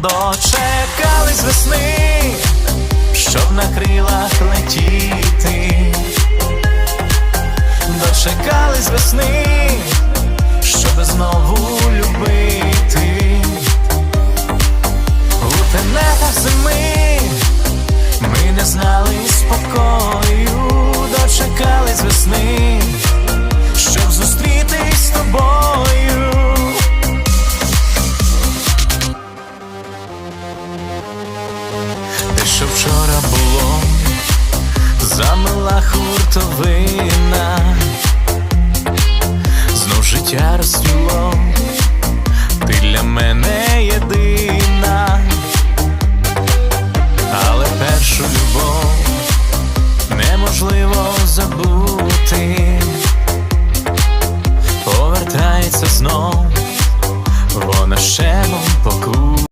дочекались весни, щоб на крилах летіти, дочекались весни, що вчора було, замила хуртовина, знов життя розцвіло, ти для мене єдина, але першу любов неможливо забути, повертається знов, вона ще покує.